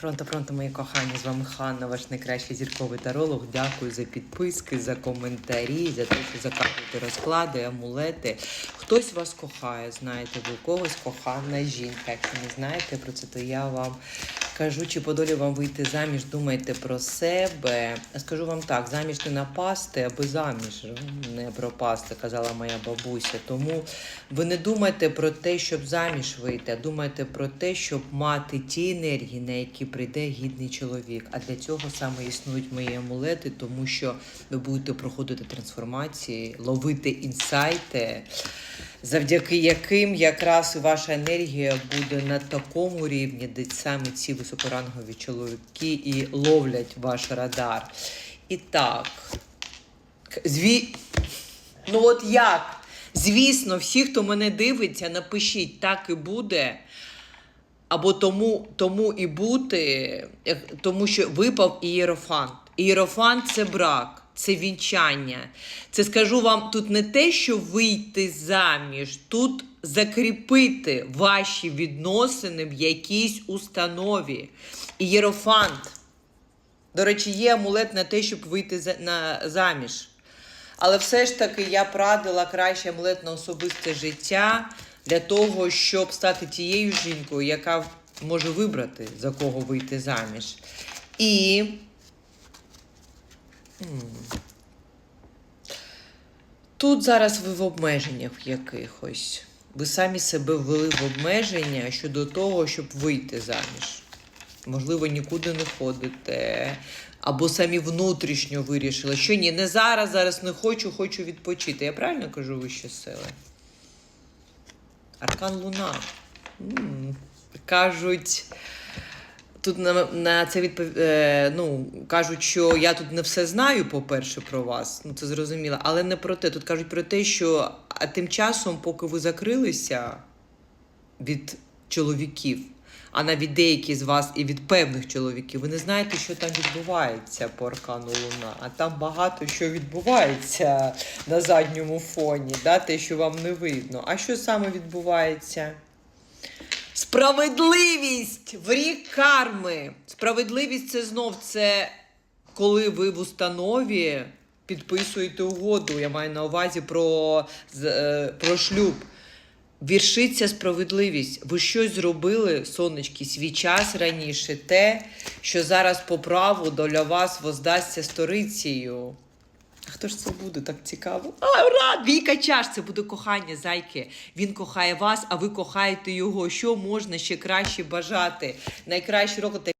Пронто, пронто, мої кохані, з вами Ханна, ваш найкращий зірковий таролог. Дякую за підписки, за коментарі, за те, що заказуєте розклади, амулети. Хтось вас кохає, знаєте, ви у когось кохана жінка. Якщо не знаєте про це, то я вам кажу, чи по долі вам вийти заміж, думайте про себе. Скажу вам так, заміж не напасти, аби заміж не пропасти, казала моя бабуся. Тому ви не думайте про те, щоб заміж вийти, а думайте про те, щоб мати ті енергії, на які прийде гідний чоловік. А для цього саме існують мої амулети, тому що ви будете проходити трансформації, ловити інсайти, завдяки яким якраз ваша енергія буде на такому рівні, де саме ці високорангові чоловіки і ловлять ваш радар. І так, зві... ну от як? Звісно, всі, хто мене дивиться, напишіть, так і буде. Або тому, тому і бути, тому що випав ієрофант. Ієрофант це брак, це вінчання. Це скажу вам тут не те, що вийти заміж, тут закріпити ваші відносини в якійсь установі. Ієрофант. До речі, є амулет на те, щоб вийти на заміж. Але все ж таки я б радила краще амулет на особисте життя для того, щоб стати тією жінкою, яка може вибрати, за кого вийти заміж. І. м, Тут зараз ви в обмеженнях якихось. Ви самі себе ввели в обмеження щодо того, щоб вийти заміж. Можливо, нікуди не ходите. Або самі внутрішньо вирішили, що ні, не зараз, зараз не хочу, хочу відпочити. Я правильно кажу вищі сили? Аркан Луна. М, Кажуть, тут на, на це відпов... е, ну, кажуть, що я тут не все знаю, по-перше, про вас. Ну, це зрозуміло, але не про те. Тут кажуть про те, що а тим часом, поки ви закрилися від чоловіків, а навіть деякі з вас і від певних чоловіків, ви не знаєте, що там відбувається по аркану Луна. А там багато що відбувається на задньому фоні, да? те, що вам не видно. А що саме відбувається? Справедливість в рік карми. Справедливість це знов це коли ви в установі підписуєте угоду. Я маю на увазі про, е, про шлюб. Віршиться справедливість. Ви щось зробили, сонечки, свій час раніше, те, що зараз по праву доля вас воздасться сторицею. Хто ж це буде так цікаво? А, ура! Двійка чаш, це буде кохання, зайки. Він кохає вас, а ви кохаєте його. Що можна ще краще бажати? Найкращий рок